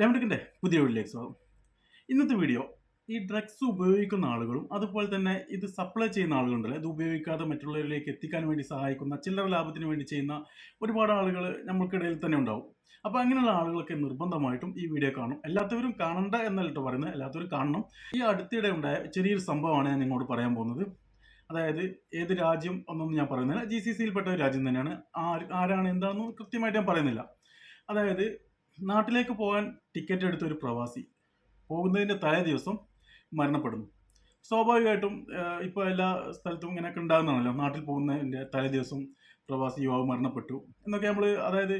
ലെമണിക്കിന്റെ പുതിയ വീഡിയോയിലേക്ക് സ്വാഗതം. ഇന്നത്തെ വീഡിയോ ഈ ഡ്രഗ്സ് ഉപയോഗിക്കുന്ന ആളുകളും അതുപോലെ തന്നെ ഇത് സപ്ലൈ ചെയ്യുന്ന ആളുകളുണ്ടല്ലോ ഇത് ഉപയോഗിക്കാതെ മറ്റുള്ളവരിലേക്ക് എത്തിക്കാൻ വേണ്ടി സഹായിക്കുന്ന ചില്ലറ ലാഭത്തിന് വേണ്ടി ചെയ്യുന്ന ഒരുപാട് ആളുകൾ നമ്മൾക്കിടയിൽ തന്നെ ഉണ്ടാവും. അപ്പോൾ അങ്ങനെയുള്ള ആളുകളൊക്കെ നിർബന്ധമായിട്ടും ഈ വീഡിയോ കാണും എല്ലാത്തവരും കാണണ്ട എന്നല്ലോ പറയുന്നത് എല്ലാത്തവരും കാണണം. ഈ അടുത്തിടെ ഉണ്ടായ ചെറിയൊരു സംഭവമാണ് ഞാൻ നിങ്ങളോട് പറയാൻ പോകുന്നത്. അതായത് ഏത് രാജ്യം ഒന്നും ഞാൻ പറയുന്നില്ല. ജി സി സിയിൽപ്പെട്ട ഒരു രാജ്യം തന്നെയാണ്. ആര് ആരാണ് എന്താണെന്ന് കൃത്യമായിട്ട് ഞാൻ പറയുന്നില്ല. അതായത് നാട്ടിലേക്ക് പോകാൻ ടിക്കറ്റ് എടുത്ത ഒരു പ്രവാസി പോകുന്നതിന്റെ തലേ ദിവസം മരണപ്പെടുന്നു. സ്വാഭാവികമായിട്ടും ഇപ്പോൾ എല്ലാ സ്ഥലത്തും ഇങ്ങനെയൊക്കെ ഉണ്ടാകുന്നതാണല്ലോ. നാട്ടിൽ പോകുന്നതിന്റെ തലേ ദിവസം പ്രവാസി യുവാവ് മരണപ്പെട്ടു എന്നൊക്കെ നമ്മൾ അതായത്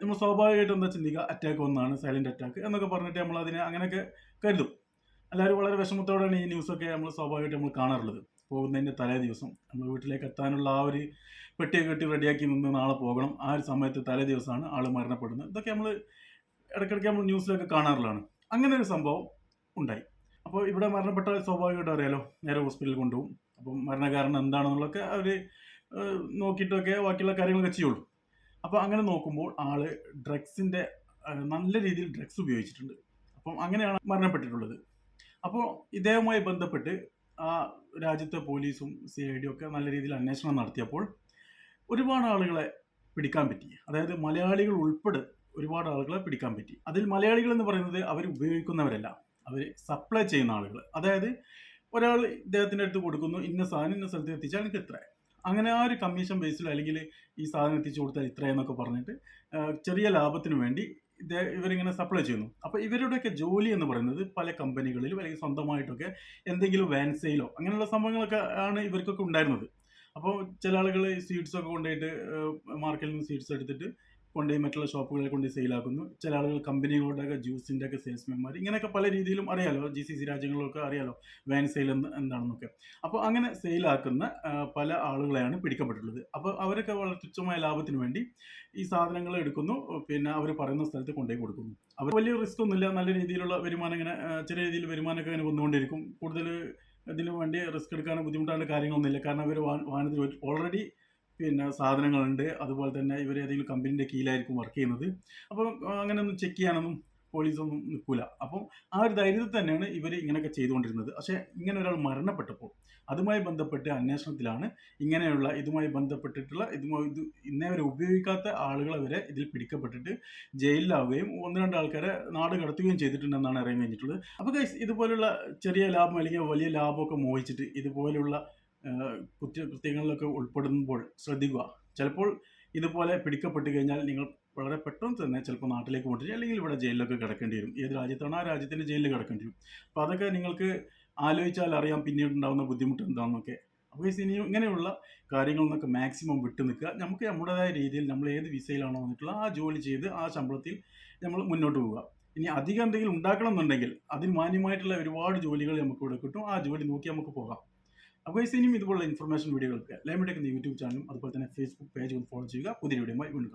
നമ്മൾ സ്വാഭാവികമായിട്ടും എന്താ ചിന്തിക്കുക? അറ്റാക്ക് വന്നാണ് സൈലന്റ് അറ്റാക്ക് എന്നൊക്കെ പറഞ്ഞിട്ട് നമ്മൾ അതിനെ അങ്ങനെയൊക്കെ കരുതും. എല്ലാവരും വളരെ വിഷമത്തോടെയാണ് ഈ ന്യൂസൊക്കെ നമ്മൾ സ്വാഭാവികമായിട്ട് നമ്മൾ കാണാറുള്ളത്. പോകുന്നതിന്റെ തലേ ദിവസം. നമ്മൾ വീട്ടിലേക്ക് എത്താനുള്ള ആ ഒരു പെട്ടിയെ കെട്ടി റെഡിയാക്കി നിന്ന് നാളെ പോകണം. ആ ഒരു സമയത്ത് തലേ ദിവസമാണ് ആൾ മരണപ്പെടുന്നത്. ഇതൊക്കെ നമ്മൾ ഇടയ്ക്കിടയ്ക്ക് നമ്മൾ ന്യൂസിലൊക്കെ കാണാറുള്ളതാണ്. അങ്ങനെ ഒരു സംഭവം ഉണ്ടായി. അപ്പോൾ ഇവിടെ മരണപ്പെട്ട സ്വാഭാവികമായിട്ട് അറിയാലോ? നേരെ ഹോസ്പിറ്റലിൽ കൊണ്ടുപോകും. അപ്പം മരണകാരണം എന്താണെന്നുള്ളതൊക്കെ അവർ നോക്കിയിട്ടൊക്കെ ബാക്കിയുള്ള കാര്യങ്ങളൊക്കെ ചെയ്യുള്ളൂ. അപ്പോൾ അങ്ങനെ നോക്കുമ്പോൾ ആൾ ഡ്രഗ്സിന്റെ നല്ല രീതിയിൽ ഡ്രഗ്സ് ഉപയോഗിച്ചിട്ടുണ്ട്. അപ്പം അങ്ങനെയാണ് മരണപ്പെട്ടിട്ടുള്ളത്. അപ്പോൾ ഇദ്ദേഹവുമായി ബന്ധപ്പെട്ട് ആ രാജ്യത്തെ പോലീസും സി ഐ ഡിയും ഒക്കെ നല്ല രീതിയിൽ അന്വേഷണം നടത്തിയപ്പോൾ ഒരുപാട് ആളുകളെ പിടിക്കാൻ പറ്റി. അതായത് മലയാളികൾ ഉൾപ്പെടെ ഒരുപാട് ആളുകളെ പിടിക്കാൻ പറ്റി. അതിൽ മലയാളികൾ എന്ന് പറയുന്നത് അവർ ഉപയോഗിക്കുന്നവരല്ല. അവർ സപ്ലൈ ചെയ്യുന്ന ആളുകൾ അതായത് ഒരാൾ ഇദ്ദേഹത്തിന്റെ അടുത്ത് കൊടുക്കുന്നു ഇന്ന സാധനം ഇന്ന സ്ഥലത്ത് എത്തിച്ചാൽ എനിക്ക് ഇത്ര അങ്ങനെ ആ ഒരു കമ്മീഷൻ ബേസിൽ അല്ലെങ്കിൽ ഈ സാധനം എത്തിച്ചു കൊടുത്താൽ ഇത്രയെന്നൊക്കെ പറഞ്ഞിട്ട് ചെറിയ ലാഭത്തിന് വേണ്ടി ഇവരിങ്ങനെ സപ്ലൈ ചെയ്യുന്നു. അപ്പോൾ ഇവരുടെയൊക്കെ ജോലി എന്ന് പറയുന്നത് പല കമ്പനികളിലും അല്ലെങ്കിൽ സ്വന്തമായിട്ടൊക്കെ എന്തെങ്കിലും വാൻസെയിലോ അങ്ങനെയുള്ള സംഭവങ്ങളൊക്കെ ആണ് ഇവർക്കൊക്കെ ഉണ്ടായിരുന്നത്. അപ്പോൾ ചില ആളുകൾ സീഡ്സ് ഒക്കെ കൊണ്ടുപോയിട്ട് മാർക്കറ്റിൽ നിന്ന് സീഡ്സ് എടുത്തിട്ട് കൊണ്ടുപോയി മറ്റുള്ള ഷോപ്പുകളിൽ കൊണ്ടുപോയി സെയിലാക്കുന്നു ചില ആളുകൾ കമ്പനികളുടെ ഒക്കെ ജ്യൂസിന്റെ ഒക്കെ സെയിൽസ്മാൻമാർ ഇങ്ങനെയൊക്കെ പല രീതിയിലും അറിയാലോ. ജി സി സി രാജ്യങ്ങളിലൊക്കെ അറിയാലോ വാൻ സെയിൽ എന്ന് എന്താണെന്നൊക്കെ. അപ്പോൾ അങ്ങനെ സെയിലാക്കുന്ന പല ആളുകളെയാണ് പിടിക്കപ്പെട്ടിട്ടുള്ളത്. അപ്പോൾ അവരൊക്കെ വളരെ തുച്ഛമായ ലാഭത്തിന് വേണ്ടി ഈ സാധനങ്ങൾ എടുക്കുന്നു. പിന്നെ അവർ പറയുന്ന സ്ഥലത്ത് കൊണ്ടുപോയി കൊടുക്കുന്നു. അവർ വലിയ റിസ്ക് ഒന്നുമില്ല. നല്ല രീതിയിലുള്ള വരുമാനം ഇങ്ങനെ ചെറിയ രീതിയിൽ വരുമാനമൊക്കെ ഇങ്ങനെ വന്നുകൊണ്ടിരിക്കും. കൂടുതൽ ഇതിനു വേണ്ടി റിസ്ക് എടുക്കാനും ബുദ്ധിമുട്ടാണ് കാര്യങ്ങളൊന്നുമില്ല. കാരണം അവർ വാഹനത്തിൽ ഓൾറെഡി പിന്നെ സാധനങ്ങളുണ്ട്. അതുപോലെ തന്നെ ഇവർ ഏതെങ്കിലും കമ്പനീന്റെ കീഴിലായിരിക്കും വർക്ക് ചെയ്യുന്നത്. അപ്പോൾ അങ്ങനെയൊന്നും ചെക്ക് ചെയ്യാനൊന്നും പോലീസൊന്നും നിൽക്കില്ല അപ്പം ആ ഒരു ധൈര്യത്തിൽ തന്നെയാണ് ഇവർ ഇങ്ങനെയൊക്കെ ചെയ്തുകൊണ്ടിരുന്നത്. പക്ഷേ ഇങ്ങനെ ഒരാൾ മരണപ്പെട്ടപ്പോൾ അതുമായി ബന്ധപ്പെട്ട് അന്വേഷണത്തിലാണ് ഇങ്ങനെയുള്ള ഇതുമായി ബന്ധപ്പെട്ടിട്ടുള്ള ഇതുമായി ഇത് ഇന്നേ വരെ ഉപയോഗിക്കാത്ത ആളുകളെ വരെ ഇതിൽ പിടിക്കപ്പെട്ടിട്ട് ജയിലിലാവുകയും ഒന്ന് രണ്ട് ആൾക്കാരെ നാട് കടത്തുകയും ചെയ്തിട്ടുണ്ടെന്നാണ് അറിയാൻ കഴിഞ്ഞിട്ടുള്ളത് അപ്പോൾ ഇതുപോലുള്ള ചെറിയ ലാഭം അല്ലെങ്കിൽ വലിയ ലാഭമൊക്കെ മോഹിച്ചിട്ട് ഇതുപോലുള്ള കുറ്റ കൃത്യങ്ങളിലൊക്കെ ഉൾപ്പെടുമ്പോൾ ശ്രദ്ധിക്കുക. ചിലപ്പോൾ ഇതുപോലെ പിടിക്കപ്പെട്ട് കഴിഞ്ഞാൽ നിങ്ങൾ വളരെ പെട്ടെന്ന് തന്നെ ചിലപ്പോൾ നാട്ടിലേക്ക് കൊണ്ടുവരും അല്ലെങ്കിൽ ഇവിടെ ജയിലിലൊക്കെ കിടക്കേണ്ടി വരും. ഏത് രാജ്യത്താണ്? ആ രാജ്യത്തിന്റെ ജയിലിൽ കിടക്കേണ്ടി വരും. അപ്പോൾ അതൊക്കെ നിങ്ങൾക്ക് ആലോചിച്ചാൽ അറിയാം പിന്നീട് ഉണ്ടാകുന്ന ബുദ്ധിമുട്ട് എന്താണെന്നൊക്കെ. അപ്പോൾ ഇനി ഇങ്ങനെയുള്ള കാര്യങ്ങളിൽ നിന്നൊക്കെ മാക്സിമം വിട്ടു നിൽക്കുക. നമുക്ക് നമ്മുടേതായ രീതിയിൽ നമ്മൾ ഏത് വിസയിലാണോ വന്നിട്ടുള്ള ആ ജോലി ചെയ്ത് ആ ശമ്പളത്തിൽ നമ്മൾ മുന്നോട്ട് പോവുക. ഇനി അധികം എന്തെങ്കിലും ഉണ്ടാക്കണം എന്നുണ്ടെങ്കിൽ അതിന് മാന്യമായിട്ടുള്ള ഒരുപാട് ജോലികൾ നമുക്ക് ഇവിടെ കിട്ടും. ആ ജോലി നോക്കി നമുക്ക് പോകാം. അപ്പോൾ ഇനിയും ഇതുപോലുള്ള ഇൻഫർമേഷൻ വീഡിയോകൾക്ക് ലൈമിടെക്കുന്ന യൂട്യൂബ് ചാനലും അതുപോലെ തന്നെ ഫേസ്ബുക്ക് പേജും ഫോളോ ചെയ്യുക. പുതിയ വീഡിയോ വീണ്ടും